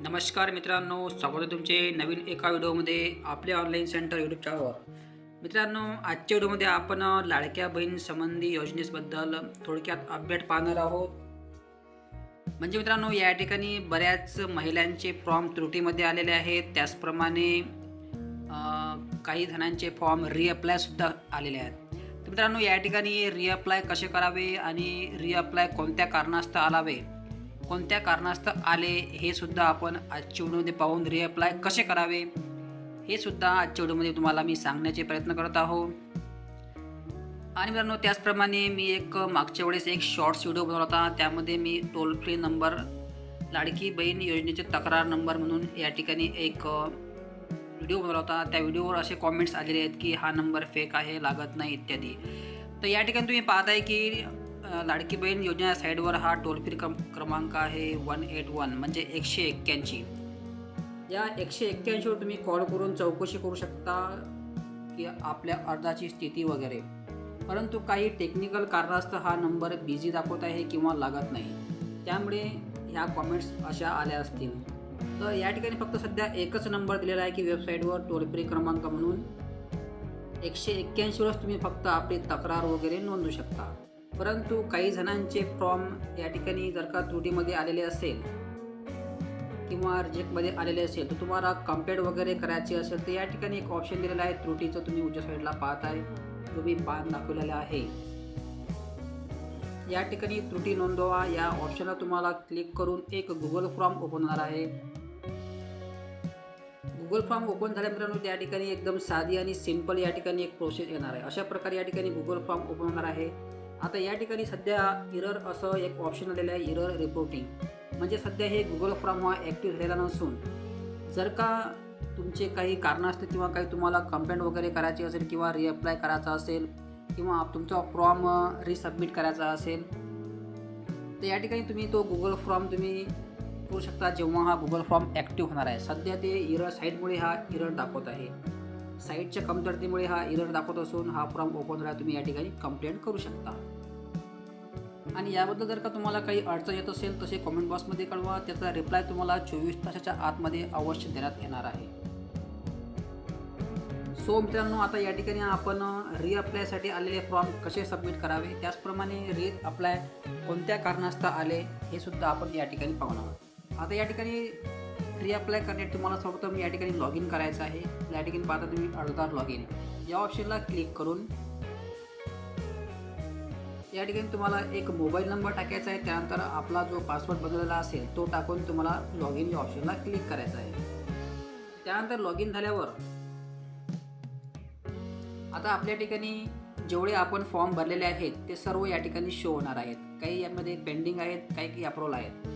नमस्कार मित्रांनो स्वागत आहे तुमचे नवीन एका व्हिडिओमध्ये आपले ऑनलाईन सेंटर यूट्यूब चॅनलवर मित्रांनो आजच्या व्हिडिओमध्ये आपण लाडक्या बहीण संबंधी योजनेबद्दल थोडक्यात अपडेट पाहणार आहोत. म्हणजे मित्रांनो या ठिकाणी बऱ्याच महिलांचे फॉर्म त्रुटीमध्ये आलेले आहेत. त्याचप्रमाणे काही जणांचे फॉर्म रिअप्लायसुद्धा आलेले आहेत. तर मित्रांनो या ठिकाणी रिअप्लाय कसे करावे आणि रिअप्लाय कोणत्या कारणास्तव आलावे? कोणत्या कारणास्तव आले हे सुद्धा आपण आजच्या व्हिडिओमध्ये पाहून रिअप्लाय कसे करावे? हे सुद्धा आजच्या व्हिडिओमध्ये तुम्हाला मी सांगण्याचे प्रयत्न करत आहो आणि मित्रांनो त्याचप्रमाणे मी एक मागच्या वेळेस एक शॉर्ट्स व्हिडिओ बनवला होता. त्यामध्ये मी toll free number Ladki Bahin योजनेचे तक्रार नंबर म्हणून या ठिकाणी एक व्हिडिओ बनवला होता. त्या व्हिडिओवर असे कॉमेंट्स आलेले आहेत की हा नंबर फेक आहे लागत नाही इत्यादी. तर या ठिकाणी तुम्ही पाहताय की लाडकी बहीण योजना साईडवर हा टोल फ्री क्रम क्रमांक आहे वन एट वन म्हणजे एकशे एक्क्याऐंशी. या एकशे एक्क्याऐंशीवर तुम्ही कॉल करून चौकशी करू शकता की आपल्या अर्जाची स्थिती वगैरे. परंतु काही टेक्निकल कारणास्तव हा नंबर बिझी दाखवत आहे किंवा लागत नाही. त्यामुळे ह्या कॉमेंट्स अशा आल्या असतील. तर या ठिकाणी फक्त सध्या एकच नंबर दिलेला आहे की वेबसाईटवर टोल फ्री क्रमांक म्हणून. एकशे एक्क्याऐंशीवरच तुम्ही फक्त आपली तक्रार वगैरे नोंदवू शकता. परंतु काही जणांचे फॉर्म या ठिकाणी जर का त्रुटीमध्ये आलेले असेल किंवा रिजेक्टमध्ये आलेले असेल तर तुम्हाला कंपेअर वगैरे करायची असेल तर या ठिकाणी एक ऑप्शन दिलेला आहे. त्रुटीचं तुम्ही उजव्या साईडला पाहताय जो मी पान दाखवलेला आहे. या ठिकाणी त्रुटी नोंदवा. या ऑप्शनला तुम्हाला क्लिक करून एक गुगल फॉर्म ओपन होणार आहे. गुगल फॉर्म ओपन झाल्यानंतर त्या ठिकाणी एकदम साधी आणि सिंपल या ठिकाणी एक प्रोसेस येणार आहे. अशा प्रकारे या ठिकाणी गुगल फॉर्म ओपन होणार आहे. आता या ठिकाणी सध्या इरर असं एक ऑप्शन आलेलं आहे इरर रिपोर्टिंग म्हणजे सध्या हे गुगल फॉर्म हा ॲक्टिव्ह झालेला नसून जर का तुमचे काही कारणास्तव किंवा काही तुम्हाला कंप्लेंट वगैरे करायची असेल किंवा रिअप्लाय करायचा असेल किंवा तुमचा फॉर्म रिसबमिट करायचा असेल तर या ठिकाणी तुम्ही तो गुगल फॉर्म तुम्ही करू शकता जेव्हा हा गुगल फॉर्म ॲक्टिव्ह होणार आहे. सध्या ते इरर साईटमुळे हा इरर दाखवत आहे. साईटच्या कमतरतेमुळे हा इरर दाखवत असून हा फॉर्म ओपन झाला तुम्ही या ठिकाणी कंप्लेंट करू शकता. आणि याबद्दल जर का तुम्हाला काही अडचण येत असेल तसे कॉमेंट बॉक्समध्ये कळवा. त्याचा रिप्लाय तुम्हाला चोवीस तासाच्या आतमध्ये अवश्य देण्यात येणार आहे. सो मित्रांनो आता या ठिकाणी आपण रिअप्लायसाठी आलेले फॉर्म कसे सबमिट करावे? त्याचप्रमाणे रिअप्लाय कोणत्या कारणास्तव आले हे सुद्धा आपण या ठिकाणी पाहणार आहोत. आता या ठिकाणी फ्री अप्लाय करण्यात तुम्हाला सर्वप्रथम या ठिकाणी लॉग इन करायचं आहे. या ठिकाणी पाहता तुम्ही अर्जदार लॉग इन या ऑप्शनला क्लिक करून या ठिकाणी तुम्हाला एक मोबाईल नंबर टाकायचा आहे. त्यानंतर आपला जो पासवर्ड बदललेला असेल तो टाकून तुम्हाला लॉग इन या ऑप्शनला क्लिक करायचा आहे. त्यानंतर लॉग इन झाल्यावर आता आपल्या ठिकाणी जेवढे आपण फॉर्म भरलेले आहेत ते सर्व या ठिकाणी शो होणार आहेत. काही यामध्ये पेंडिंग आहेत काही काही अप्रूव्हल आहेत.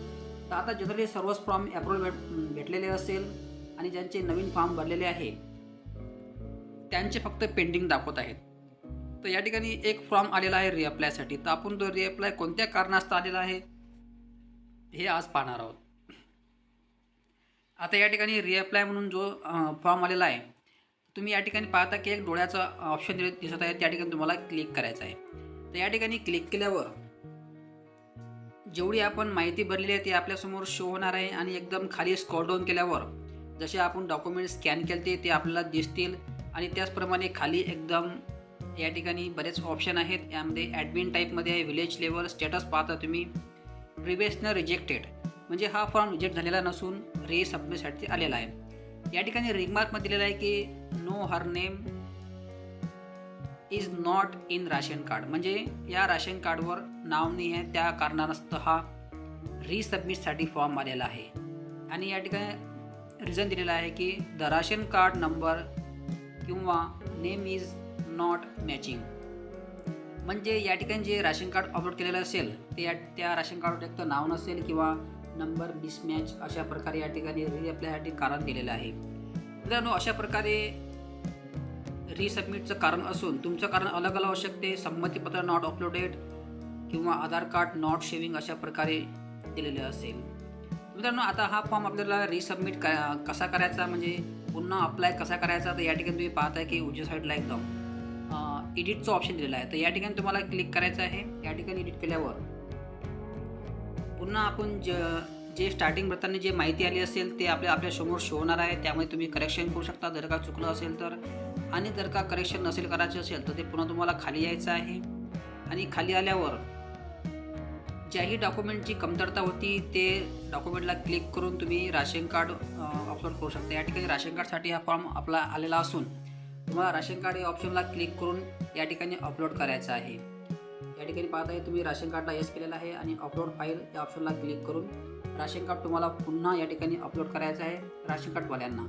तर आता जनरली सर्वच फॉर्म अप्रूव्हल भेट भेटलेले असेल आणि ज्यांचे नवीन फॉर्म भरलेले आहे त्यांचे फक्त पेंडिंग दाखवत आहेत. तर या ठिकाणी एक फॉर्म आलेला आहे रिअप्लायसाठी तर आपण तो रिअप्लाय कोणत्या कारणास्तव आलेला आहे हे आज पाहणार आहोत. आता या ठिकाणी रिअप्लाय म्हणून जो फॉर्म आलेला आहे तुम्ही या ठिकाणी पाहता की एक डोळ्याचा ऑप्शन दिसत आहे त्या ठिकाणी तुम्हाला क्लिक करायचं आहे. तर या ठिकाणी क्लिक केल्यावर जेवढी आपण माहिती भरलेली आहे ती आपल्यासमोर शो होणार आहे आणि एकदम खाली स्क्रॉल डाऊन केल्यावर जसे आपण डॉक्युमेंट स्कॅन केले ते आपल्याला दिसतील. आणि त्याचप्रमाणे खाली एकदम या ठिकाणी बरेच ऑप्शन आहेत. यामध्ये ॲडमिन टाईपमध्ये आहे विलेज लेवल स्टेटस पाहता तुम्ही. प्रिव्हियसनं रिजेक्टेड म्हणजे हा फॉर्म रिजेक्ट झालेला नसून रे सबमिटसाठी आलेला आहे. या ठिकाणी रिमार्कमध्ये दिलेला आहे की no her name is not in ration card म्हणजे या राशन कार्डवर नाव नाही आहे त्या कारणास्तव हा रिसबमिटसाठी फॉर्म आलेला आहे. आणि या ठिकाणी रिझन दिलेला आहे की द राशन कार्ड नंबर किंवा नेम इज नॉट मॅचिंग म्हणजे या ठिकाणी जे राशन कार्ड अपलोड केलेलं असेल ते या त्या राशन कार्डवर एक तर नाव नसेल किंवा नंबर मिसमॅच अशा प्रकारे या ठिकाणी रिअप्लायसाठी कारण दिलेलं आहे. मित्रांनो अशा प्रकारे रिसबमिटचं कारण असून तुमचं कारण अलग अलग असू शकते. संमतीपत्र नॉट अपलोडेड किंवा आधार कार्ड नॉट शेविंग अशा प्रकारे दिलेलं असेल. मित्रांनो आता हा फॉर्म आपल्याला रिसबमिट कसा करायचा? म्हणजे पुन्हा अप्लाय कसा करायचा? तर या ठिकाणी तुम्ही पाहताय की उजव्या साईडला एकदम एडिटचं ऑप्शन दिलेलं आहे. तर या ठिकाणी तुम्हाला क्लिक करायचं आहे. या ठिकाणी एडिट केल्यावर पुन्हा आपण ज जे स्टार्टिंग भरताना जे माहिती आली असेल ते आपल्या आपल्यासमोर शो होणार आहे. त्यामुळे तुम्ही करेक्शन करू शकता. जर का चुकलं असेल तर आणि जर का करेक्शन नसेल करायचं असेल तर ते पुन्हा तुम्हाला खाली यायचं आहे. आणि खाली आल्यावर ज्याही डॉक्युमेंटची कमतरता होती ते डॉक्युमेंटला क्लिक करून तुम्ही राशन कार्ड अपलोड करू शकता. या ठिकाणी राशन कार्डसाठी हा फॉर्म आपला आलेला असून तुम्हाला राशन कार्ड या ऑप्शनला क्लिक करून या ठिकाणी अपलोड करायचं आहे. या ठिकाणी पाहत आहे तुम्ही राशन कार्डला येस केलेला आहे आणि अपलोड फाईल या ऑप्शनला क्लिक करून राशन कार्ड तुम्हाला पुन्हा या ठिकाणी अपलोड करायचं आहे राशन कार्डवाल्यांना.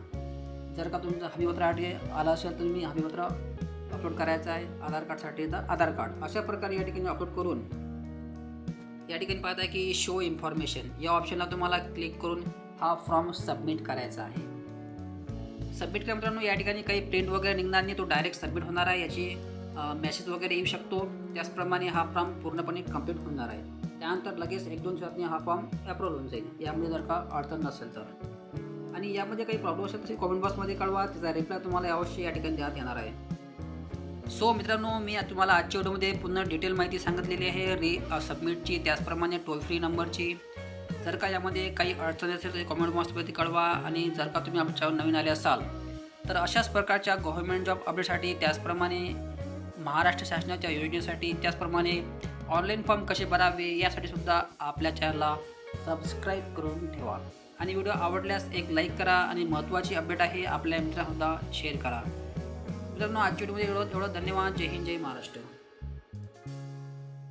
जर का तुमचं हमीपत्र आधी आला असेल तर तुम्ही हमीपत्र अपलोड करायचं आहे आधार कार्डसाठी तर आधार कार्ड. अशा प्रकारे या ठिकाणी अपलोड करून या ठिकाणी पाहत आहे की शो इन्फॉर्मेशन या ऑप्शनला तुम्हाला क्लिक करून हा फॉर्म सबमिट करायचा आहे. सबमिट केल्या मित्रांनो या ठिकाणी काही प्रिंट वगैरे निघणार नाही तो डायरेक्ट सबमिट होणार आहे. याची मेसेज वगैरे येऊ शकतो. त्याचप्रमाणे हा फॉर्म पूर्णपणे कंप्लीट होणार आहे. त्यानंतर लगेच एक दोन दिवसातनी हा फॉर्म अप्रूव्ह होऊन जाईल. यामुळे जर का अडचण नसेल तर. आणि यामध्ये काही प्रॉब्लेम असेल तर कॉमेंट बॉक्समध्ये कळवा. त्याचा रिप्लाय तुम्हाला अवश्य या ठिकाणी देण्यात येणार आहे. सो मित्रांनो मी तुम्हाला आजच्या व्हिडिओमध्ये पुन्हा डिटेल माहिती सांगितलेली आहे. रे सबमिटची त्याचप्रमाणे टोल फ्री नंबरची जर का यामध्ये काही अडचणी असेल तर कॉमेंट बॉक्समध्ये कळवा आणि जर का तुम्ही आमच्यावर नवीन आले असाल तर अशाच प्रकारच्या गव्हर्नमेंट जॉब अपडेटसाठी त्याचप्रमाणे महाराष्ट्र शासनाच्या योजनेसाठी त्याचप्रमाणे ऑनलाईन फॉर्म कसे भरावे यासाठी सुद्धा आपल्या चॅनलला सबस्क्राईब करून ठेवा. आणि व्हिडिओ आवडल्यास एक लाईक करा आणि महत्त्वाची अपडेट आहे आपल्या मित्रांसुद्धा शेअर करा. मित्रांनो आजच्या व्हिडिओमध्ये एवढं एवढं. धन्यवाद. जय हिंद जय महाराष्ट्र.